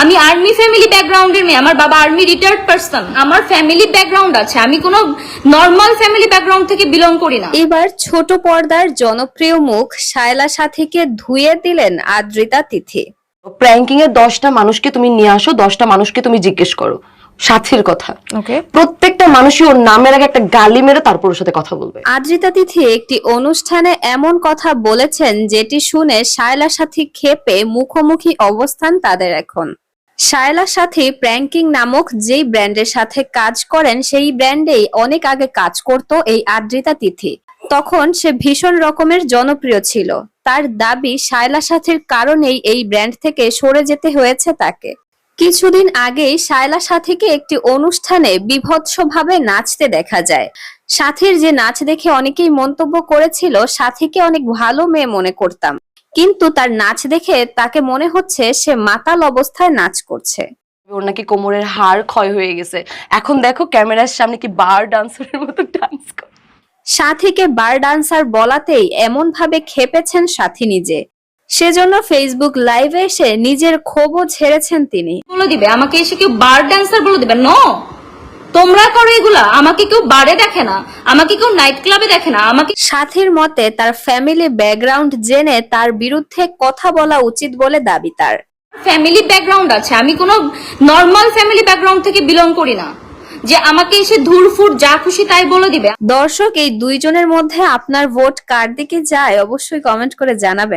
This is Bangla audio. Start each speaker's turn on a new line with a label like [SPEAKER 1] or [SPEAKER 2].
[SPEAKER 1] আমি আর্মি ফ্যামিলি ব্যাকগ্রাউন্ডের মেয়ে আমার বাবা আর্মি রিটায়ার্ড পার্সন আমার ফ্যামিলি ব্যাকগ্রাউন্ড আছে আমি কোনো নর্মাল ফ্যামিলি ব্যাকগ্রাউন্ড থেকে বিলং করি না।
[SPEAKER 2] এবার ছোট পর্দার জনপ্রিয় মুখ শায়লা সাথীকে ধুয়ে দিলেন আদ্রিতা তিথি।
[SPEAKER 3] প্র্যাঙ্কিং এর দশটা মানুষকে তুমি নিয়ে আসো দশটা মানুষকে তুমি জিজ্ঞেস করো। সাথীর কথা।
[SPEAKER 2] ওকে
[SPEAKER 3] প্রত্যেকটা মানুষই ওর নামের আগে একটা গালি মেরে তারপর ওর সাথে কথা বলবে।
[SPEAKER 2] আদ্রিতা তিথি একটি অনুষ্ঠানে এমন কথা বলেছেন যেটি শুনে শায়লা সাথী খেপে মুখোমুখি অবস্থান তাদের এখন। শায়লা সাথী প্র্যাঙ্কিং নামক যেই ব্র্যান্ডের সাথে কাজ করেন সেই ব্র্যান্ডেই অনেক আগে কাজ করত এই আদ্রিতা তিথি। তখন সে ভীষণ রকমের জনপ্রিয় ছিল। তার দাবি শায়লা সাথীর কারণেই এই ব্র্যান্ড থেকে সরে যেতে হয়েছে তাকে। কিছুদিন আগেই শায়লা সাথীকে একটি অনুষ্ঠানে বিভৎসভাবে নাচতে দেখা যায়। সাথীর যে নাচ দেখে অনেকেই মন্তব্য করেছিল সাথীকে অনেক ভালো মেয়ে মনে করতাম। কিন্তু তার নাচ দেখে তাকে মনে হচ্ছে সে মাতাল অবস্থায় নাচ করছে।
[SPEAKER 3] ওর নাকি কোমরের হাড় ক্ষয় হয়ে গেছে। এখন দেখো ক্যামেরার সামনে কি বার ডান্সারের মতো ডান্স করে
[SPEAKER 2] সাথীকে বার ডান্সার বলাতেই এমন ভাবে খেপেছেন সাথী নিজে। সেজন্য ফেসবুক লাইভে এসে নিজের ক্ষোভও ছেড়েছেন তিনি।
[SPEAKER 1] বলে দিবে আমাকে এসে কেউ বার ড্যান্সার বলে দিবে? নো তোমরা করো এগুলা। আমাকে কেউ বারে দেখে না। আমাকে কেউ নাইট ক্লাবে দেখে না। আমাকে
[SPEAKER 2] সাথীর মতে তার ফ্যামিলি ব্যাকগ্রাউন্ড জেনে তার বিরুদ্ধে কথা বলা উচিত বলে দাবি তার।
[SPEAKER 1] ফ্যামিলি ব্যাকগ্রাউন্ড আছে। আমি কোনো নর্মাল ফ্যামিলি ব্যাকগ্রাউন্ড থেকে বিলং করি না। যে আমাকে এসে ধুরফুর যা খুশি তাই বলে দিবে।
[SPEAKER 2] দর্শক এই দুইজনের মধ্যে আপনার ভোট কার দিকে যায় অবশ্যই কমেন্ট করে জানাবেন।